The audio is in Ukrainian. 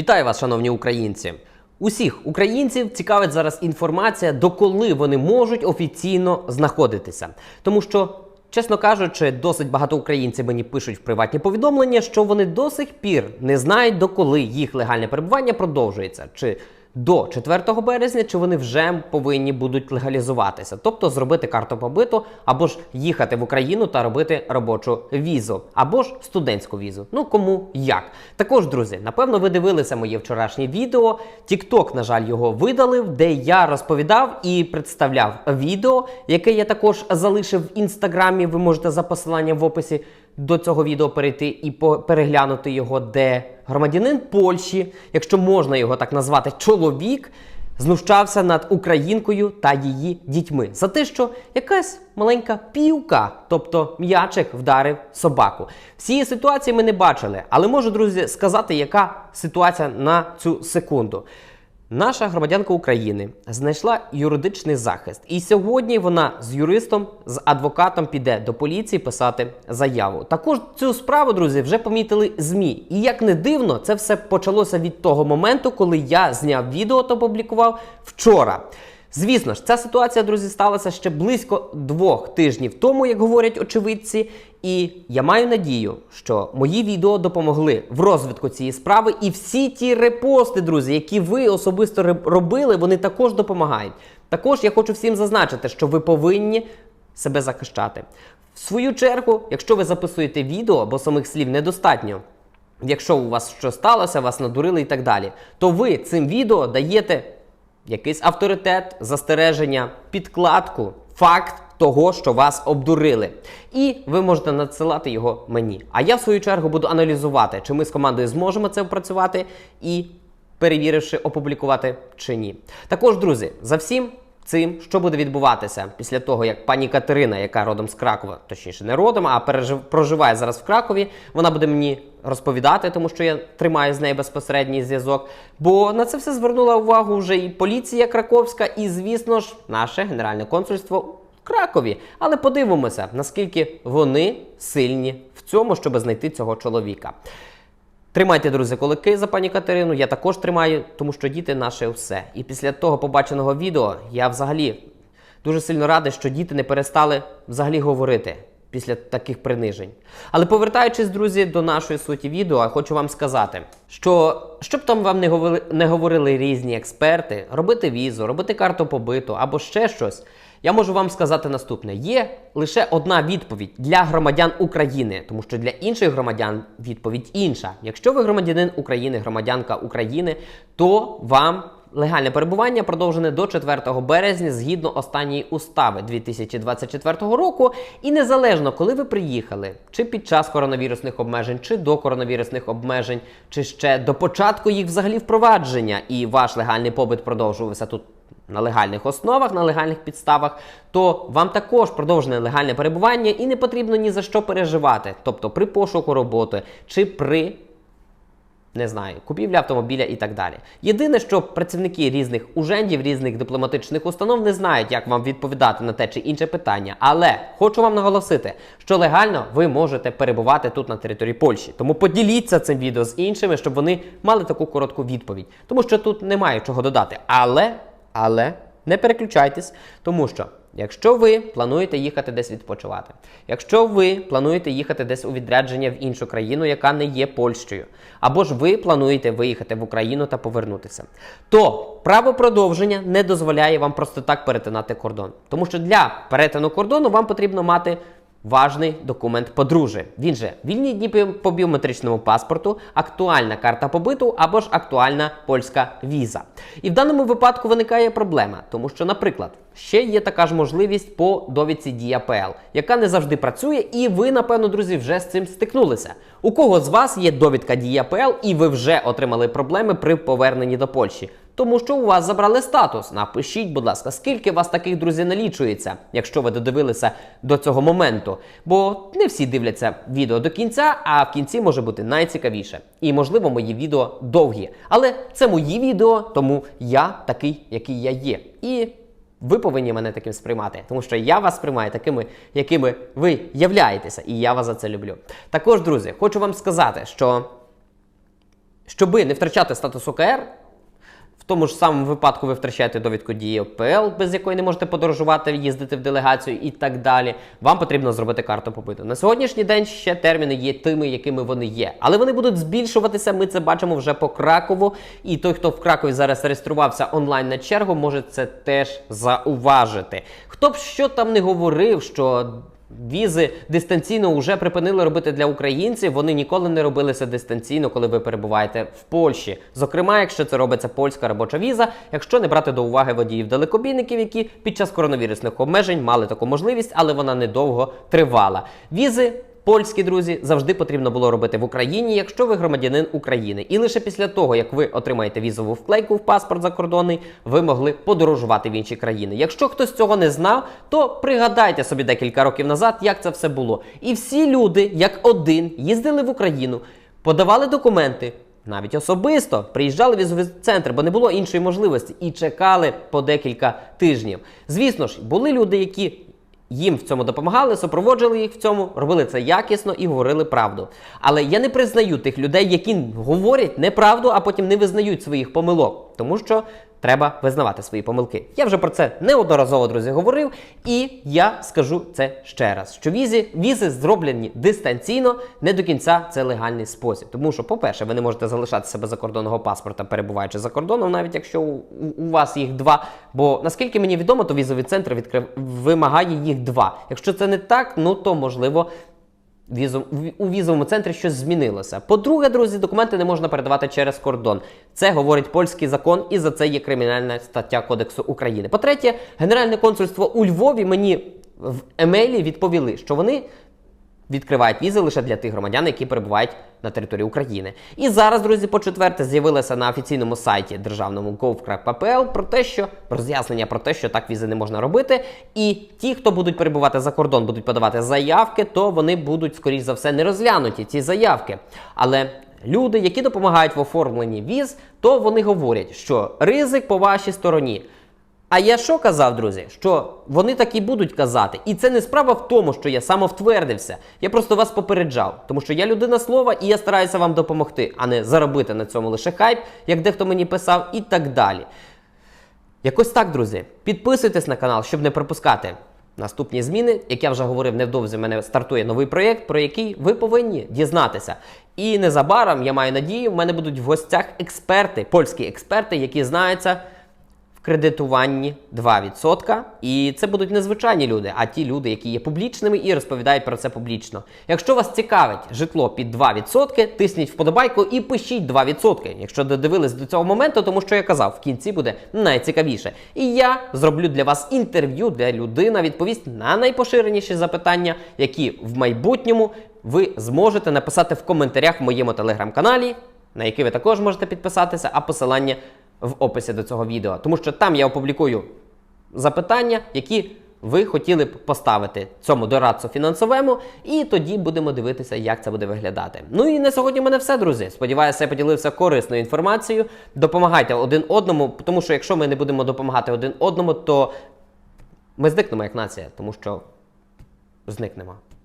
Вітаю вас, шановні українці! Усіх українців цікавить зараз інформація, доколи вони можуть офіційно знаходитися. Тому що, чесно кажучи, досить багато українців мені пишуть в приватні повідомлення, що вони до сих пір не знають, доколи їх легальне перебування продовжується. Чи до 4 березня, чи вони вже повинні будуть легалізуватися, тобто зробити карту побиту, або ж їхати в Україну та робити робочу візу, або ж студентську візу. Ну кому як. Також, друзі, напевно, ви дивилися моє вчорашнє відео. TikTok, на жаль, його видалив, де я розповідав і представляв відео, яке я також залишив в інстаграмі. Ви можете за посиланням в описі до цього відео перейти і переглянути його, де громадянин Польщі, якщо можна його так назвати, чоловік. Знущався над українкою та її дітьми за те, що якась маленька півка, тобто м'ячик, вдарив собаку. Всі ситуації ми не бачили, але можу, друзі, сказати, яка ситуація на цю секунду. Наша громадянка України знайшла юридичний захист, і сьогодні вона з юристом, з адвокатом піде до поліції писати заяву. Також цю справу, друзі, вже помітили змі. І як не дивно, це все почалося від того моменту, коли я зняв відео та опублікував вчора. Звісно ж, ця ситуація, друзі, сталася ще близько двох тижнів тому, як говорять очевидці. І я маю надію, що мої відео допомогли в розвитку цієї справи, і всі ті репости, друзі, які ви особисто робили, вони також допомагають. Також я хочу всім зазначити, що ви повинні себе захищати. В свою чергу, якщо ви записуєте відео, бо самих слів недостатньо, якщо у вас щось сталося, вас надурили і так далі, то ви цим відео даєте якийсь авторитет, застереження, підкладку, факт того, що вас обдурили. І ви можете надсилати його мені. А я, в свою чергу, буду аналізувати, чи ми з командою зможемо це опрацювати і перевіривши, опублікувати чи ні. Також, друзі, за всім. Цим, що буде відбуватися після того, як пані Катерина, яка родом з Кракова, точніше не родом, а пережив, проживає зараз в Кракові, вона буде мені розповідати, тому що я тримаю з нею безпосередній зв'язок. Бо на це все звернула увагу вже і поліція Краковська, і, звісно ж, наше генеральне консульство в Кракові. Але подивимося, наскільки вони сильні в цьому, щоб знайти цього чоловіка. Тримайте, друзі, кулаки за пані Катерину. Я також тримаю, тому що діти наше все. І після того побаченого відео я взагалі дуже сильно радий, що діти не перестали взагалі говорити після таких принижень. Але повертаючись, друзі, до нашої суті відео, я хочу вам сказати, що щоб там вам не говорили, не говорили різні експерти, робити візу, робити карту побиту або ще щось. Я можу вам сказати наступне: є лише одна відповідь для громадян України, тому що для інших громадян відповідь інша. Якщо ви громадянин України, громадянка України, то вам легальне перебування продовжене до 4 березня згідно останньої устави 2024 року. І незалежно, коли ви приїхали, чи під час коронавірусних обмежень, чи до коронавірусних обмежень, чи ще до початку їх взагалі впровадження, і ваш легальний побит продовжувався тут на легальних основах, на легальних підставах, то вам також продовжене легальне перебування і не потрібно ні за що переживати. Тобто при пошуку роботи чи при не знаю, купівля автомобіля і так далі. Єдине, що працівники різних ужендів, різних дипломатичних установ не знають, як вам відповідати на те чи інше питання. Але хочу вам наголосити, що легально ви можете перебувати тут на території Польщі. Тому поділіться цим відео з іншими, щоб вони мали таку коротку відповідь. Тому що тут немає чого додати. Але, але не переключайтесь, тому що. Якщо ви плануєте їхати десь відпочивати, якщо ви плануєте їхати десь у відрядження в іншу країну, яка не є Польщею, або ж ви плануєте виїхати в Україну та повернутися, то право продовження не дозволяє вам просто так перетинати кордон. Тому що для перетину кордону вам потрібно мати важний документ подружжя. Він же вільні дні по- біометричному паспорту, актуальна карта побиту або ж актуальна польська віза. І в даному випадку виникає проблема, тому що, наприклад, ще є така ж можливість по довідці ДІАПЛ, яка не завжди працює, і ви, напевно, друзі, вже з цим стикнулися. У кого з вас є довідка ДІАПЛ, і ви вже отримали проблеми при поверненні до Польщі? Тому що у вас забрали статус. Напишіть, будь ласка, скільки вас таких друзів налічується, якщо ви додивилися до цього моменту. Бо не всі дивляться відео до кінця, а в кінці може бути найцікавіше. І можливо, мої відео довгі. Але це мої відео, тому я такий, який я є. І ви повинні мене таким сприймати, тому що я вас сприймаю такими, якими ви являєтеся, і я вас за це люблю. Також, друзі, хочу вам сказати, що щоби не втрачати статус ОКР, тому ж самому випадку ви втрачаєте довідку дії ОПЛ, без якої не можете подорожувати, їздити в делегацію і так далі. Вам потрібно зробити карту побиту. На сьогоднішній день ще терміни є тими, якими вони є. Але вони будуть збільшуватися. Ми це бачимо вже по Кракову. І той, хто в Кракові зараз реєструвався онлайн на чергу, може це теж зауважити. Хто б що там не говорив, що. Візи дистанційно вже припинили робити для українців. Вони ніколи не робилися дистанційно, коли ви перебуваєте в Польщі. Зокрема, якщо це робиться польська робоча віза, якщо не брати до уваги водіїв далекобійників, які під час коронавірусних обмежень мали таку можливість, але вона недовго тривала. Візи. Польські друзі завжди потрібно було робити в Україні, якщо ви громадянин України. І лише після того, як ви отримаєте візову вклейку в паспорт закордонний, ви могли подорожувати в інші країни. Якщо хтось цього не знав, то пригадайте собі декілька років назад, як це все було. І всі люди, як один, їздили в Україну, подавали документи. Навіть особисто приїжджали в візовий центр, бо не було іншої можливості, і чекали по декілька тижнів. Звісно ж, були люди, які їм в цьому допомагали, супроводжували їх в цьому, робили це якісно і говорили правду. Але я не признаю тих людей, які говорять неправду, а потім не визнають своїх помилок, тому що треба визнавати свої помилки. Я вже про це неодноразово, друзі, говорив, і я скажу це ще раз: що візи, візи зроблені дистанційно, не до кінця це легальний спосіб. Тому що, по-перше, ви не можете залишатися без закордонного паспорта, перебуваючи за кордоном, навіть якщо у, у вас їх два. Бо наскільки мені відомо, то візовий центр відкрив вимагає їх два. Якщо це не так, ну то можливо. У візовому центрі щось змінилося. По-друге, друзі, документи не можна передавати через кордон. Це говорить польський закон, і за це є кримінальна стаття Кодексу України. По-третє, Генеральне консульство у Львові мені в емейлі відповіли, що вони відкривають візи лише для тих громадян, які перебувають на території України. І зараз, друзі, по четверте, з'явилося на офіційному сайті державному gov.pl про те, що роз'яснення про те, що так візи не можна робити. І ті, хто будуть перебувати за кордон, будуть подавати заявки, то вони будуть, скоріш за все, не розглянуті ці заявки. Але люди, які допомагають в оформленні віз, то вони говорять, що ризик по вашій стороні. А я що казав, друзі? Що вони так і будуть казати. І це не справа в тому, що я самовтвердився. Я просто вас попереджав. Тому що я людина слова і я стараюся вам допомогти, а не заробити на цьому лише хайп, як дехто мені писав, і так далі. Якось так, друзі. Підписуйтесь на канал, щоб не пропускати наступні зміни. Як я вже говорив, невдовзі в мене стартує новий проєкт, про який ви повинні дізнатися. І незабаром, я маю надію, в мене будуть в гостях експерти, польські експерти, які знаються кредитуванні 2%. І це будуть не звичайні люди, а ті люди, які є публічними і розповідають про це публічно. Якщо вас цікавить житло під 2%, тисніть вподобайку і пишіть 2%. Якщо додивились до цього моменту, тому що я казав, в кінці буде найцікавіше. І я зроблю для вас інтерв'ю, де людина відповість на найпоширеніші запитання, які в майбутньому ви зможете написати в коментарях в моєму телеграм-каналі, на який ви також можете підписатися, а посилання в описі до цього відео. Тому що там я опублікую запитання, які ви хотіли б поставити цьому дорадцю фінансовому, і тоді будемо дивитися, як це буде виглядати. Ну і на сьогодні в мене все, друзі. Сподіваюся, я поділився корисною інформацією. Допомагайте один одному, тому що якщо ми не будемо допомагати один одному, то ми зникнемо як нація, тому що зникнемо.